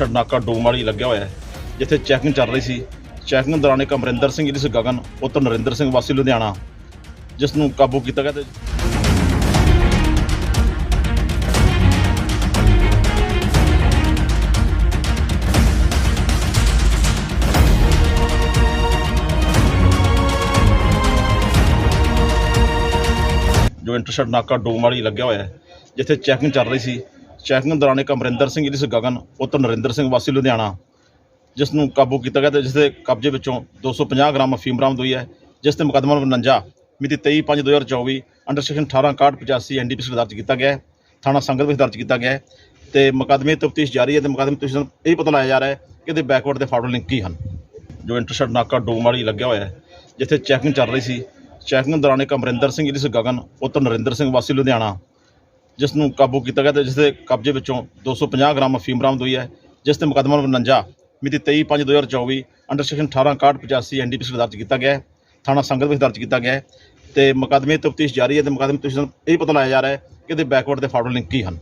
Intercept ਨਾਕਾ ਡੋਮਾਲੀ ਲੱਗਿਆ ਹੋਇਆ ਹੈ, ਜਿੱਥੇ ਚੈਕਿੰਗ ਚੱਲ ਰਹੀ ਸੀ। ਚੈਕਿੰਗ ਦੌਰਾਨ ਇੱਕ ਅਮਰਿੰਦਰ ਸਿੰਘ ਜਿਸ ਗਗਨ, ਪੁੱਤਰ ਨਰਿੰਦਰ ਸਿੰਘ, ਵਾਸੀ ਲੁਧਿਆਣਾ ਜਿਸ ਨੂੰ ਕਾਬੂ ਕੀਤਾ ਗਿਆ ਤੇ ਜੋ ਇੰਟਰਸੈਪਟ ਨਾਕਾ ਡੋਮਾਲੀ ਲੱਗਿਆ ਹੋਇਆ ਹੈ, ਜਿੱਥੇ ਚੈਕਿੰਗ ਚੱਲ ਰਹੀ ਸੀ। ਚੈਕਿੰਗ ਦੌਰਾਨ ਇੱਕ ਅਮਰਿੰਦਰ ਸਿੰਘ ਜਿਸ ਗਗਨ, ਪੁੱਤਰ ਨਰਿੰਦਰ ਸਿੰਘ, ਵਾਸੀ ਲੁਧਿਆਣਾ। ਜਿਸ ਨੂੰ ਕਾਬੂ ਕੀਤਾ ਗਿਆ ਤੇ ਜਿਸ ਦੇ ਕਬਜ਼ੇ ਵਿੱਚੋਂ 250 ਗ੍ਰਾਮ ਅਫੀਮ ਬਰਾਮਦ ਹੋਈ ਹੈ, ਜਿਸ ਤੇ ਮੁਕੱਦਮਾ ਨੰਬਰ 49 ਮਿਤੀ 23/5/2024 ਅੰਡਰ ਸੈਕਸ਼ਨ 18 6185 ਐਨਡੀਪੀਸੀ ਦਰਜ ਕੀਤਾ ਗਿਆ ਹੈ। ਥਾਣਾ ਸੰਗਤ ਵਿੱਚ ਦਰਜ ਕੀਤਾ ਗਿਆ ਹੈ ਤੇ ਮੁਕੱਦਮੇ ਤਫਤੀਸ਼ ਜਾਰੀ ਹੈ ਤੇ ਮੁਕੱਦਮੇ ਤੁਸੀਂ ਇਹ ਪਤਾ ਲਾਇਆ ਜਾ ਰਿਹਾ ਹੈ ਕਿ ਇਹਦੇ ਬੈਕਵਰਡ ਦੇ ਫਾਰਵਰਡ ਲਿੰਕ ਕੀ ਹਨ। ਜੋ ਇੰਟਰਸੈਪਟ ਨਾਕਾ ਡੋਮਾਲੀ ਲੱਗਿਆ ਹੋਇਆ ਹੈ, ਜਿੱਥੇ ਚੈਕਿੰਗ ਚੱਲ ਰਹੀ ਸੀ। ਚੈਕਿੰਗ ਦੌਰਾਨ ਇੱਕ ਅਮਰਿੰਦਰ ਸਿੰਘ ਜਿਸ ਗਗਨ, ਪੁੱਤਰ ਨਰਿੰਦਰ ਸਿੰਘ, ਵਾਸੀ ਲੁਧਿਆਣਾ। ਜਿਸ ਨੂੰ ਕਾਬੂ ਕੀਤਾ ਗਿਆ ਤੇ ਜਿਸ ਦੇ ਕਬਜ਼ੇ ਵਿੱਚੋਂ 250 ਗ੍ਰਾਮ ਅਫੀਮ ਬਰਾਮਦ ਹੋਈ ਹੈ, ਜਿਸ ਤੇ ਮੁਕੱਦਮਾ ਨੰਬਰ 49 ਮਿਤੀ 23/5/2024 ਅੰਡਰ ਸੈਕਸ਼ਨ 18 6185 ਐਨਡੀਪੀਸੀ ਦਰਜ ਕੀਤਾ ਗਿਆ ਹੈ, ਥਾਣਾ ਸੰਗਤ ਵਿੱਚ ਦਰਜ ਕੀਤਾ ਗਿਆ ਹੈ ਤੇ ਮੁਕੱਦਮੇ ਦੀ ਤਫਤੀਸ਼ ਜਾਰੀ ਹੈ ਤੇ ਮੁਕੱਦਮੇ ਤੁਸੀਂ ਇਹ ਪਤਾ ਲਾਇਆ ਜਾ ਰਿਹਾ ਹੈ ਕਿ ਇਹਦੇ ਬੈਕਵਰਡ ਦੇ ਫਾਰਵਰਡ ਲਿੰਕ ਕੀ ਹਨ।